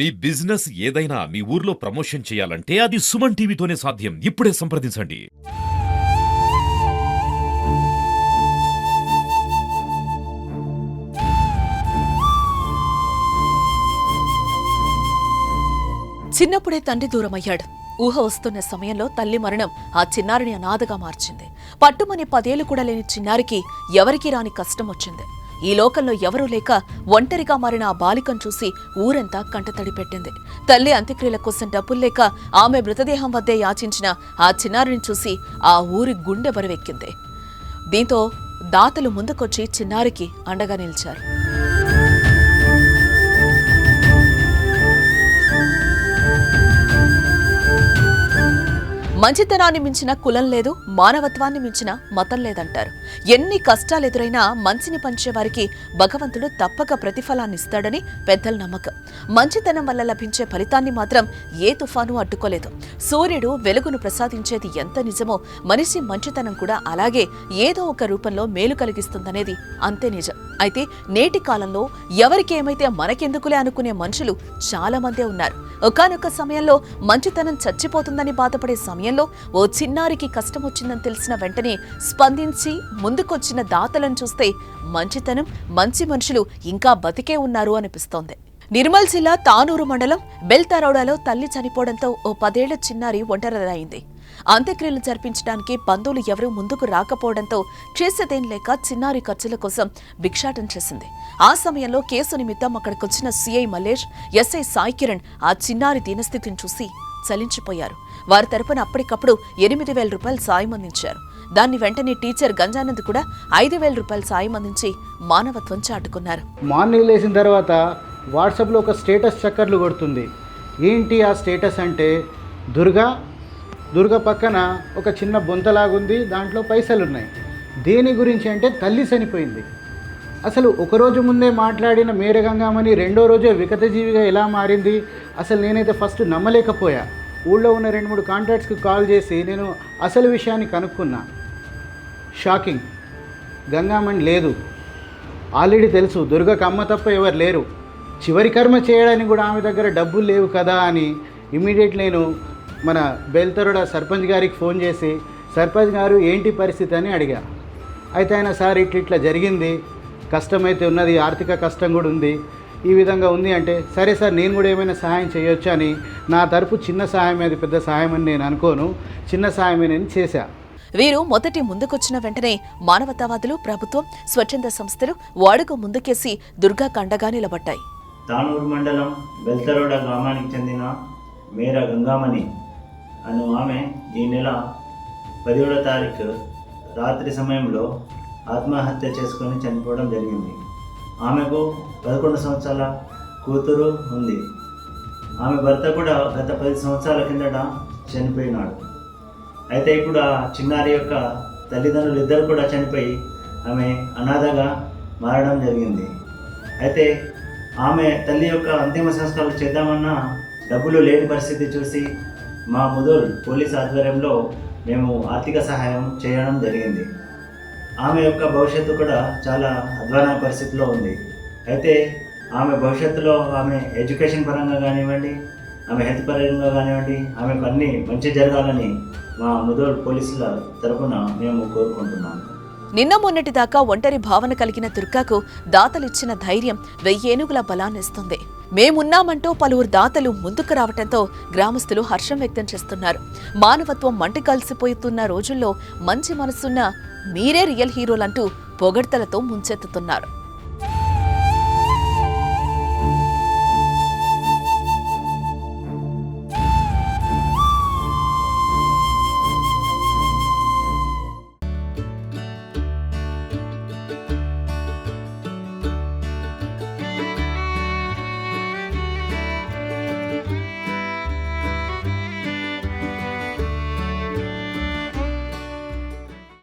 మీ business ఏదైనా మీ ఊర్లో promotion చేయాలంటే అది సుమన్ టీవీతోనే సాధ్యం. ఇప్పుడే సంప్రదించండి. చిన్నప్పుడే తండ్రి దూరమయ్యాడు. ఊహ వస్తున్న సమయంలో తల్లి మరణం ఆ చిన్నారిని అనాథగా మార్చింది. పట్టుమని పదేళ్ళు కూడా లేని చిన్నారికి ఎవరికీ రాని కష్టం వచ్చింది. ఈ లోకంలో ఎవరూ లేక ఒంటరిగా మారిన ఆ బాలికను చూసి ఊరంతా కంటతడి పెట్టింది. తల్లి అంత్యక్రియల కోసం డబ్బులు లేక ఆమె మృతదేహం వద్దే యాచించిన ఆ చిన్నారిని చూసి ఆ ఊరి గుండె బరువెక్కింది. దీంతో దాతలు ముందుకొచ్చి చిన్నారికి అండగా నిలిచారు. మంచితనాన్ని మించిన కులం లేదు మానవత్వాన్ని మించిన మతం లేదంటారు. ఎన్ని కష్టాలు ఎదురైనా మంచిని పంచేవారికి భగవంతుడు తప్పక ప్రతిఫలాన్ని ఇస్తాడని పెద్దల నమ్మకం. మంచితనం వల్ల లభించే ఫలితాన్ని మాత్రం ఏ తుఫాను అడ్డుకోలేదు. సూర్యుడు వెలుగును ప్రసాదించేది ఎంత నిజమో మనిషి మంచితనం కూడా అలాగే ఏదో ఒక రూపంలో మేలు కలిగిస్తుందనేది అంతే నిజం. అయితే నేటి కాలంలో ఎవరికేమైతే మనకెందుకులే అనుకునే మనుషులు చాలా మందే ఉన్నారు. ఒకనొక సమయంలో మంచితనం చచ్చిపోతుందని బాధపడే సమయంలో ఓ చిన్నారికి కష్టం వచ్చిందని తెలిసిన వెంటనే స్పందించి ముందుకొచ్చిన దాతలను చూస్తే మంచితనం మంచి మనుషులు ఇంకా బతికే ఉన్నారు అనిపిస్తోంది. నిర్మల్ జిల్లా తానూరు మండలం బెల్తారౌడాలో తల్లి చనిపోవడంతో ఓ పదేళ్ళ చిన్నారి ఒంటరిదైంది. అంత్యక్రియలు జరిపించడానికి బంధువులు ఎవరూ ముందుకు రాకపోవడంతో చేసేదేం లేక చిన్నారి ఖర్చుల కోసం భిక్షాటం చేసింది. ఆ సమయంలో కేసు నిమిత్తం అక్కడికొచ్చిన సీఐ మల్లేష్ ఎస్ఐ సాయి కిరణ్ ఆ చిన్నారి దీనస్థితిని చూసి చలించిపోయారు. వారి తరపున అప్పటికప్పుడు ఎనిమిది వేల రూపాయలు సాయం అందించారు. దాన్ని వెంటనే టీచర్ గంజానంద్ కూడా ఐదు వేల రూపాయలు సాయం అందించి మానవత్వం చాటుకున్నారు. మార్నింగ్ లేచిన తర్వాత వాట్సాప్లో ఒక స్టేటస్ చక్కర్లు కొడుతుంది. ఏంటి ఆ స్టేటస్ అంటే దుర్గా దుర్గ పక్కన ఒక చిన్న బొంతలాగుంది దాంట్లో పైసలు ఉన్నాయి దేని గురించి అంటే తల్లి చనిపోయింది. అసలు ఒకరోజు ముందే మాట్లాడిన మేరగంగామని రెండో రోజే వికతజీవిగా ఎలా మారింది? అసలు నేనైతే ఫస్ట్ నమ్మలేకపోయా. ఊళ్ళో ఉన్న రెండు మూడు కాంటాక్ట్స్కి కాల్ చేసి నేను అసలు విషయాన్ని కనుక్కున్నా. షాకింగ్. గంగామణి లేదు. ఆల్రెడీ తెలుసు దుర్గకు అమ్మ తప్ప ఎవరు లేరు. చివరి కర్మ చేయడానికి కూడా ఆమె దగ్గర డబ్బులు లేవు కదా అని ఇమీడియట్ నేను మన బెల్తరుడ సర్పంచ్ గారికి ఫోన్ చేసి సర్పంచ్ గారు ఏంటి పరిస్థితి అని అడిగా. అయితే ఆయన సార్ ఇట్లా ఇట్లా జరిగింది కష్టమైతే ఉన్నది ఆర్థిక కష్టం కూడా ఉంది ఈ విధంగా ఉంది అంటే సరే సార్ నేను కూడా ఏమైనా సహాయం చేయొచ్చు అని నా తరపు చిన్న సహాయం అది పెద్ద సహాయం అని నేను అనుకోను చిన్న సహాయమే నేను చేశా. వీరు మొదటి ముందుకొచ్చిన వెంటనే మానవతావాదులు ప్రభుత్వం స్వచ్ఛంద సంస్థలు వాడుకు ముందుకేసి దుర్గా కండగా నిలబడ్డాయి. తానూరు మండలం బెల్తరోడ గ్రామానికి చెందిన మేర గంగామణి అను ఆమె ఈ నెల పదిహేడో తారీఖు రాత్రి సమయంలో ఆత్మహత్య చేసుకొని చనిపోవడం జరిగింది. ఆమెకు పదకొండు సంవత్సరాల కూతురు ఉంది. ఆమె భర్త కూడా గత పది సంవత్సరాల కిందట చనిపోయినాడు. అయితే ఇప్పుడు ఆ చిన్నారి యొక్క తల్లిదండ్రులు ఇద్దరు కూడా చనిపోయి ఆమె అనాథగా మారడం జరిగింది. అయితే ఆమె తల్లి యొక్క అంతిమ సంస్కారాలు చేద్దామన్నా డబ్బులు లేని పరిస్థితి చూసి మా ముదూర్ పోలీస్ ఆధ్వర్యంలో మేము ఆర్థిక సహాయం చేయడం జరిగింది. ఆమె యొక్క భవిష్యత్తు కూడా చాలా అధ్వాన పరిస్థితిలో ఉంది. అయితే ఆమె భవిష్యత్తులో ఆమె ఎడ్యుకేషన్ పరంగా కానివ్వండి ఆమె హెల్త్ పరంగా కానివ్వండి ఆమెకు అన్నీ మంచి జరగాలని మా ముదోల్ పోలీసుల తరఫున మేము కోరుకుంటున్నాము నిన్న మొన్నటిదాకా ఒంటరి భావన కలిగిన దుర్గాకు దాతలిచ్చిన ధైర్యం వెయ్యేనుగుల బలాన్నిస్తుంది మేమున్నామంటూ పలువురు దాతలు ముందుకు రావటంతో గ్రామస్తులు హర్షం వ్యక్తం చేస్తున్నారు. మానవత్వం మంటి కలిసిపోతున్న రోజుల్లో మంచి మనసున్న మీరే రియల్ హీరోలంటూ పొగడ్తలతో ముంచెత్తుతున్నారు.